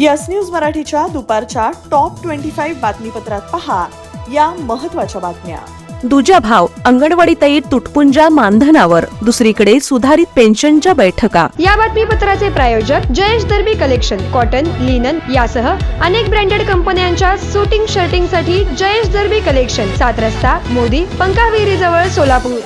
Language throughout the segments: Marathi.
यस न्यूज मराठीच्या दुपारच्या टॉप ट्वेंटी फाईव्ह बातमीपत्रात पहा या महत्त्वाच्या बातम्या. दुजा भाव अंगणवाडीतही तुटपुंजा मानधनावर दुसरीकडे सुधारित पेन्शनच्या बैठका. या बातमीपत्राचे प्रायोजक Jayesh Darbi collection cotton linen यासह अनेक ब्रँडेड कंपन्यांच्या सुटिंग शर्टिंगसाठी जयेश दर्बी कलेक्शन सात रस्ता मोदी पंकाविहिरी जवळ सोलापूर.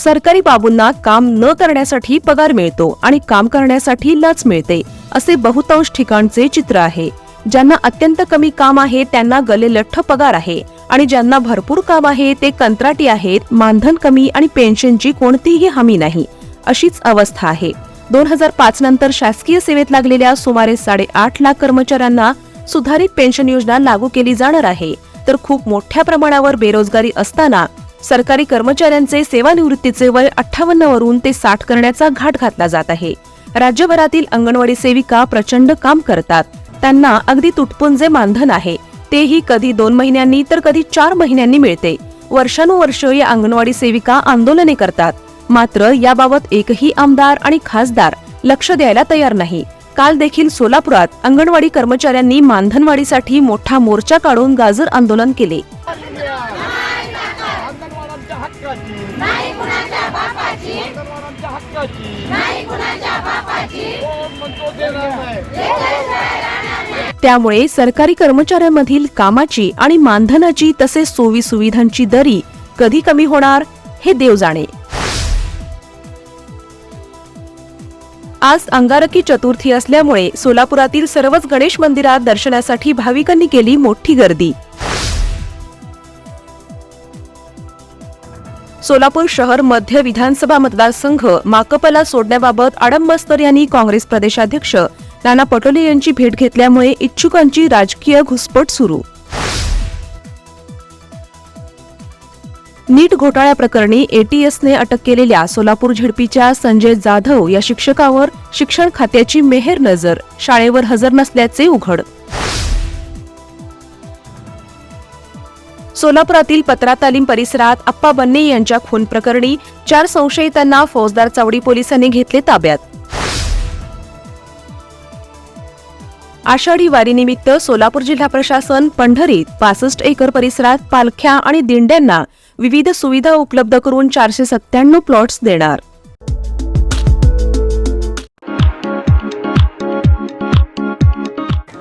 सरकारी बाबूंना काम न करण्यासाठी पगार मिळतो आणि काम करण्यासाठी लच मिळते असे बहुतांश ठिकाणचे चित्र आहे. ज्यांना अत्यंत कमी काम आहे त्यांना गलेलठ्ठ पगार आहे आणि ज्यांना भरपूर काम आहे ते कंत्राटी आहेत मानधन कमी आणि पेन्शनची कोणतीही हमी नाही अशीच अवस्था आहे. दोन हजार पाच नंतर शासकीय सेवेत लागलेल्या सुमारे साडेआठ लाख कर्मचाऱ्यांना सुधारित पेन्शन योजना लागू केली जाणार आहे. तर खूप मोठ्या प्रमाणावर बेरोजगारी असताना सरकारी कर्मचाऱ्यांचे सेवानिवृत्तीचे वय अठ्ठावन्न वरून ते साठ करण्याचा घाट घातला जात आहे. राज्यभरातील अंगणवाडी सेविका प्रचंड काम करतात. त्यांना अगदी तुटपुंजे मानधन आहे. तेही कधी दोन महिन्यांनी तर कधी चार महिन्यांनी मिळते. वर्षानुवर्ष या अंगणवाडी सेविका आंदोलने करतात. मात्र याबाबत एकही आमदार आणि खासदार लक्ष द्यायला तयार नाही. काल देखील सोलापुरात अंगणवाडी कर्मचाऱ्यांनी मानधनवाढीसाठी मोठा मोर्चा काढून गाजर आंदोलन केले. हक्काची. नाही कुणाच्या बापाची. हक्काची. नाही कुणाच्या बापाची. कोण म्हणतो देणार नाही. त्यामुळे सरकारी कर्मचाऱ्यांमधील कामाची आणि मानधनाची तसेच सोयी सुविधांची दरी कधी कमी होणार हे देव जाणे. आज अंगारकी चतुर्थी असल्यामुळे सोलापुरातील सर्वच गणेश मंदिरात दर्शनासाठी भाविकांनी केली मोठी गर्दी. सोलापूर शहर मध्य विधानसभा मतदारसंघ माकपला सोडण्याबाबत आडम मस्तर यांनी काँग्रेस प्रदेशाध्यक्ष नाना पटोले यांची भेट घेतल्यामुळे इच्छुकांची राजकीय घुसपट सुरू. नीट घोटाळ्याप्रकरणी एटीएसने अटक केलेल्या सोलापूर झिडपीच्या संजय जाधव या शिक्षकावर शिक्षण खात्याची मेहेर नजर शाळेवर हजर नसल्याचे उघड. सोलापुरातील पत्रा तालीम परिसरात अप्पा बन्ने यांच्या खून प्रकरणी चार संशयितांना फौजदार चावडी पोलिसांनी घेतले ताब्यात. आषाढी वारीनिमित्त सोलापूर जिल्हा प्रशासन पंढरीत पासष्ट एकर परिसरात पालख्या आणि दिंड्यांना विविध सुविधा उपलब्ध करून चारशे सत्त्याण्णव प्लॉट्स देणार.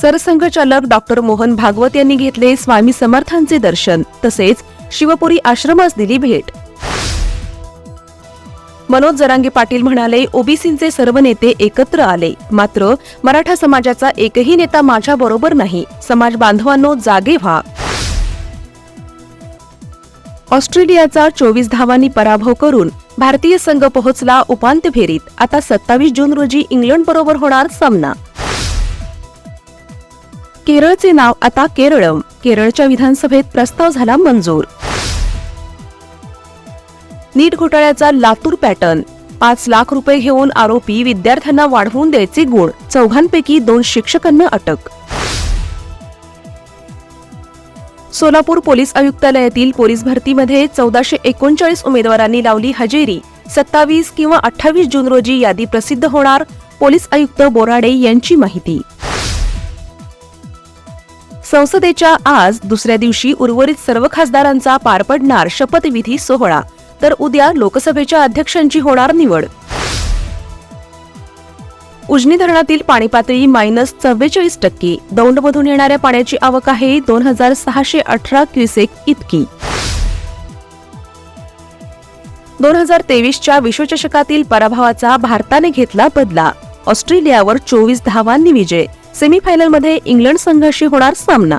सरसंघचालक डॉक्टर मोहन भागवत यांनी घेतले स्वामी समर्थांचे दर्शन. तसेच शिवपुरी आश्रमास दिली भेट. मनोज जरांगे पाटील म्हणाले ओबीसींचे सर्व नेते एकत्र आले. मात्र मराठा समाजाचा एकही नेता माझ्या बरोबर नाही. समाज बांधवांनो जागे व्हा. ऑस्ट्रेलियाचा चोवीस धावांनी पराभव करून भारतीय संघ पोहोचला उपांत्य फेरीत. आता सत्तावीस जून रोजी इंग्लंड बरोबर होणार सामना. केरळचे नाव आता केरळम. केरळच्या विधानसभेत प्रस्ताव झाला मंजूर. नीट घोटाळ्याचा लातूर पॅटर्न. पाच लाख रुपये घेऊन आरोपी विद्यार्थ्यांना वाढवून द्यायचे गुण. चौघांपैकी दोन शिक्षकांना अटक. सोलापूर पोलीस आयुक्तालयातील पोलीस भरतीमध्ये चौदाशे एकोणचाळीस उमेदवारांनी लावली हजेरी. सत्तावीस किंवा अठ्ठावीस जून रोजी यादी प्रसिद्ध होणार पोलीस आयुक्त बोराडे यांची माहिती. संसदेच्या आज दुसऱ्या दिवशी उर्वरित सर्व खासदारांचा पार पडणार शपथविधी सोहळा. तर उद्या लोकसभेच्या अध्यक्षांची होणार निवड. उजनी धरणातील पाणी पातळी मायनस चव्वेचाळीस टक्के. दौंडमधून येणाऱ्या पाण्याची आवक आहे दोन हजार सहाशे अठरा क्युसेक इतकी. दोन हजार तेवीसच्या विश्वचषकातील पराभवाचा भारताने घेतला बदला. ऑस्ट्रेलियावर चोवीस धावांनी विजय. सेमीफायनलमध्ये इंग्लंड संघाशी होणार सामना.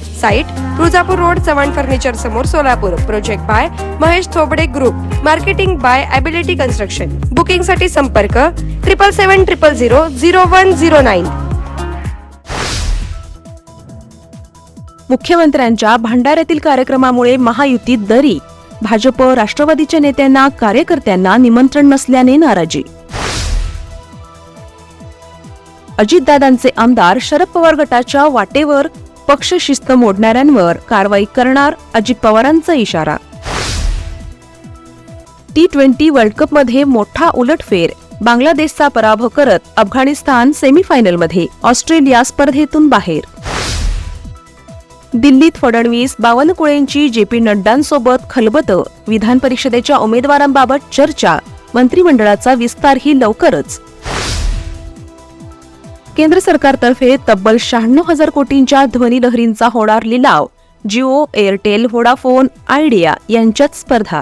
Site Tuljapur road Chavan furniture समोर Solapur. Project by Mahesh Thobde group marketing by ability construction बुकिंगसाठी संपर्क triple seven triple zero zero one zero nine मुख्यमंत्र्यांच्या भंडाऱ्यातील कार्यक्रमामुळे महायुतीत दरी. भाजप राष्ट्रवादीच्या नेत्यांना कार्यकर्त्यांना निमंत्रण नसल्याने नाराजी. अजितदादांचे आमदार शरद पवार गटाच्या वाटेवर पक्ष शिस्त मोडणाऱ्यांवर कारवाई करणार अजित पवारांचा इशारा. टी ट्वेंटी वर्ल्ड कपमध्ये मोठा उलटफेर. बांगलादेशचा पराभव करत अफगाणिस्तान सेमीफायनलमध्ये ऑस्ट्रेलिया स्पर्धेतून बाहेर. दिल्लीत फडणवीस बावनकुळेंची जे पी नड्डांसोबत खलबत. विधान परिषदेच्या उमेदवारांबाबत चर्चा. मंत्रिमंडळाचा विस्तारही लवकरच. केंद्र सरकारतर्फे तब्बल शहाण्णव हजार कोटींच्या ध्वनिलहरींचा होणार लिलाव. जिओ एअरटेल व्होडाफोन आयडिया यांच्यात स्पर्धा.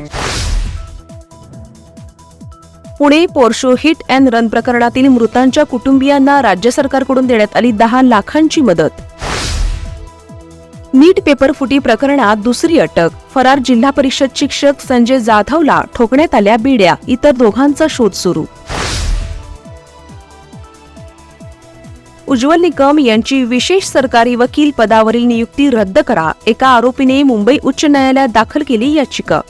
Pune Porsche hit and run प्रकरणातील मृतांच्या कुटुंबियांना राज्य सरकारकडून देण्यात आली दहा लाखांची मदत. नीट पेपर फुटी प्रकरणात दुसरी अटक. फरार जिल्हा परिषद शिक्षक संजय जाधवला ठोकण्यात आल्या बिड्या. इतर दोघांचा शोध सुरू. उज्ज्वल निकम यांची विशेष सरकारी वकील पदावरील नियुक्ती रद्द करा. एका आरोपीने मुंबई उच्च न्यायालयात दाखल केली याचिका.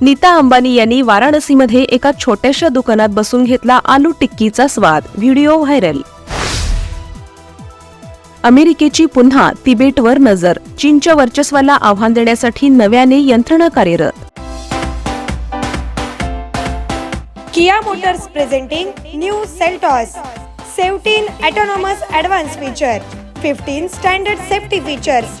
नीता अंबानी यांनी वाराणसीमध्ये एका छोट्याशा दुकानात बसून घेतला आलू टिक्कीचा स्वाद. Video viral. अमेरिकेची पुन्हा तिबेटवर नजर. चीनच्या वर्चस्वाला आव्हान देण्यासाठी नव्याने यंत्रणा कार्यरत. Kia motors presenting new Seltos. Seventeen autonomous advance feature. Fifteen standard safety features.